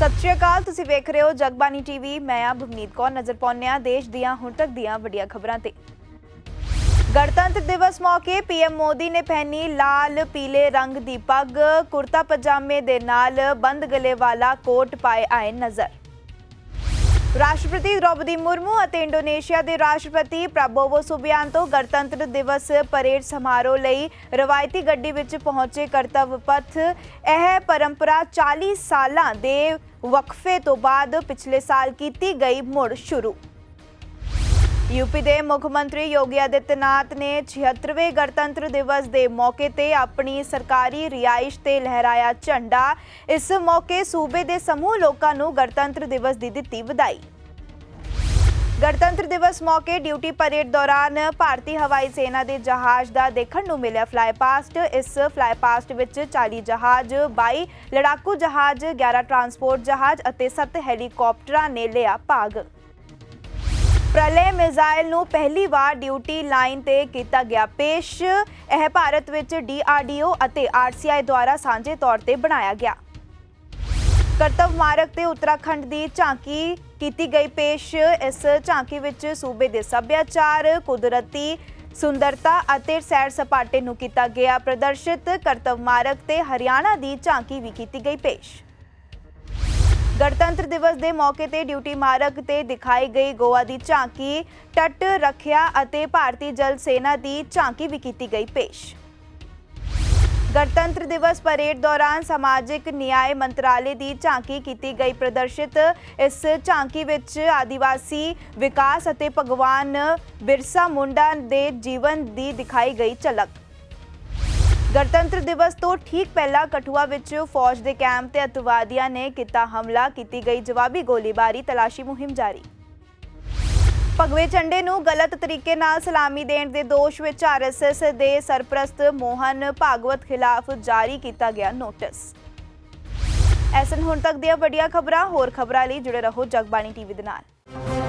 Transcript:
ਸਤਿ ਸ਼੍ਰੀ ਅਕਾਲ, ਤੁਸੀਂ ਵੇਖ ਰਹੇ ਹੋ ਜਗਬਾਨੀ ਟੀਵੀ। ਮੈਂ ਆ ਭਵਨੀਤ ਕੌਰ, ਨਜ਼ਰ ਪਾਉਂਦੇ ਹਾਂ ਦੇਸ਼ ਦੀਆਂ ਹੁਣ ਤੱਕ ਦੀਆਂ ਵੱਡੀਆਂ ਖਬਰਾਂ ਤੇ। ਗਣਤੰਤਰ ਦਿਵਸ ਮੌਕੇ ਪੀਐਮ ਮੋਦੀ ਨੇ ਪਹਿਨੀ ਲਾਲ, ਪੀਲੇ ਰੰਗ ਦੀ ਪੱਗ। ਕੁਰਤਾ ਪਜਾਮੇ ਦੇ ਨਾਲ ਬੰਦ ਗਲੇ ਵਾਲਾ ਕੋਟ ਪਾਏ ਆਏ ਨਜ਼ਰ। ਰਾਸ਼ਟਰਪਤੀ ਦ੍ਰੋਪਦੀ ਮੁਰਮੂ ਅਤੇ ਇੰਡੋਨੇਸ਼ੀਆ ਦੇ ਰਾਸ਼ਟਰਪਤੀ ਪ੍ਰਬੋਵੋ ਸੁਬਿਆਂਤੋ ਗਣਤੰਤਰ ਦਿਵਸ ਪਰੇਡ ਸਮਾਰੋਹ ਲਈ ਰਵਾਇਤੀ ਗੱਡੀ ਵਿੱਚ ਪਹੁੰਚੇ ਕਰਤੱਵ ਪਥ। ਇਹ ਪਰੰਪਰਾ 40 ਸਾਲਾਂ ਦੇ ਵਕਫੇ ਤੋਂ ਬਾਅਦ ਪਿਛਲੇ ਸਾਲ ਕੀਤੀ ਗਈ ਮੁੜ ਸ਼ੁਰੂ। ਯੂਪੀ ਦੇ ਮੁੱਖ ਮੰਤਰੀ ਯੋਗੀ ਆਦਿੱਤਿਆਨਾਥ ਨੇ 76ਵੇਂ ਗਣਤੰਤਰ ਦਿਵਸ ਦੇ ਮੌਕੇ ਤੇ ਆਪਣੀ ਸਰਕਾਰੀ ਰਿਹਾਇਸ਼ ਤੇ ਲਹਿਰਾਇਆ ਝੰਡਾ। ਇਸ ਮੌਕੇ ਸੂਬੇ ਦੇ ਸਮੂਹ ਲੋਕਾਂ ਨੂੰ ਗਣਤੰਤਰ ਦਿਵਸ ਦੀ ਦਿੱਤੀ ਵਧਾਈ। ਗਣਤੰਤਰ ਦਿਵਸ ਮੌਕੇ ਡਿਊਟੀ ਪਰੇਡ ਦੌਰਾਨ ਭਾਰਤੀ ਹਵਾਈ ਸੈਨਾ ਦੇ ਜਹਾਜ਼ ਦਾ ਦੇਖਣ ਨੂੰ ਮਿਲਿਆ ਫਲਾਈ ਪਾਸਟ। ਇਸ ਫਲਾਈ ਪਾਸਟ ਵਿੱਚ 40 ਜਹਾਜ਼ 22 ਲੜਾਕੂ ਜਹਾਜ਼ 11 ਟਰਾਂਸਪੋਰਟ ਜਹਾਜ਼ ਅਤੇ 7 ਹੈਲੀਕਾਪਟਰਾਂ ਨੇ ਲਿਆ ਭਾਗ। ਪ੍ਰਲੇ ਮਿਜ਼ਾਈਲ ਨੂੰ ਪਹਿਲੀ ਵਾਰ ਡਿਊਟੀ ਲਾਈਨ ਤੇ ਕੀਤਾ ਗਿਆ ਪੇਸ਼। ਇਹ ਭਾਰਤ ਵਿੱਚ ਡੀਆਰਡੀਓ ਅਤੇ ਆਰਸੀਆਈ ਦੁਆਰਾ ਸਾਂਝੇ ਤੌਰ ਤੇ ਬਣਾਇਆ ਗਿਆ। ਕਰਤਵ ਮਾਰਗ ਤੇ ਉੱਤਰਾਖੰਡ ਦੀ ਝਾਂਕੀ ਕੀਤੀ ਗਈ ਪੇਸ਼। ਇਸ ਝਾਂਕੀ ਵਿੱਚ ਸੂਬੇ ਦੇ ਸੱਭਿਆਚਾਰ, ਕੁਦਰਤੀ ਸੁੰਦਰਤਾ ਅਤੇ ਸੈਰ ਸਪਾਟੇ ਨੂੰ ਕੀਤਾ ਗਿਆ ਪ੍ਰਦਰਸ਼ਿਤ। ਕਰਤਵ ਮਾਰਗ ਤੇ ਹਰਿਆਣਾ ਦੀ ਝਾਂਕੀ ਵੀ ਕੀਤੀ ਗਈ ਪੇਸ਼। ਗਣਤੰਤਰ ਦਿਵਸ ਦੇ ਮੌਕੇ ਤੇ ਡਿਊਟੀ ਮਾਰਗ ਤੇ ਦਿਖਾਈ ਗਈ ਗੋਆ ਦੀ ਝਾਂਕੀ, ਤਟ ਰੱਖਿਆ ਅਤੇ ਭਾਰਤੀ ਜਲ ਸੈਨਾ ਦੀ ਝਾਂਕੀ ਵੀ ਕੀਤੀ ਗਈ ਪੇਸ਼। ਗਣਤੰਤਰ ਦਿਵਸ ਪਰੇਡ ਦੌਰਾਨ ਸਮਾਜਿਕ ਨਿਆਂ ਮੰਤਰਾਲੇ ਦੀ ਝਾਂਕੀ ਕੀਤੀ ਗਈ ਪ੍ਰਦਰਸ਼ਿਤ। ਇਸ ਝਾਂਕੀ ਵਿੱਚ ਆਦੀਵਾਸੀ ਵਿਕਾਸ ਅਤੇ ਭਗਵਾਨ ਬਿਰਸਾ ਮੁੰਡਾ ਦੇ ਜੀਵਨ ਦੀ ਦਿਖਾਈ ਗਈ ਝਲਕ। ਗਣਤੰਤਰ ਦਿਵਸ ਤੋਂ ਠੀਕ ਪਹਿਲਾਂ ਕਠੂਆ ਵਿੱਚ ਫੌਜ ਦੇ ਕੈਂਪ ਤੇ ਅਤਵਾਦੀਆਂ ਨੇ ਕੀਤਾ ਹਮਲਾ, ਕੀਤੀ ਗਈ ਜਵਾਬੀ ਗੋਲੀਬਾਰੀ, ਤਲਾਸ਼ੀ ਮੁਹਿੰਮ ਜਾਰੀ। ਭਗਵੇ ਝੰਡੇ ਨੂੰ ਗਲਤ ਤਰੀਕੇ ਨਾਲ ਸਲਾਮੀ ਦੇਣ ਦੇ ਦੋਸ਼ ਵਿੱਚ ਆਰਐਸਐਸ ਦੇ ਸਰਪ੍ਰਸਤ ਮੋਹਨ ਭਾਗਵਤ ਖਿਲਾਫ ਜਾਰੀ ਕੀਤਾ ਗਿਆ ਨੋਟਿਸ। ਐਸਨ, ਹੁਣ ਤੱਕ ਦੀਆਂ ਵੱਡੀਆਂ ਖਬਰਾਂ, ਹੋਰ ਖਬਰਾਂ ਲਈ ਜੁੜੇ ਰਹੋ ਜਗਬਾਣੀ ਟੀਵੀ ਦੇ ਨਾਲ।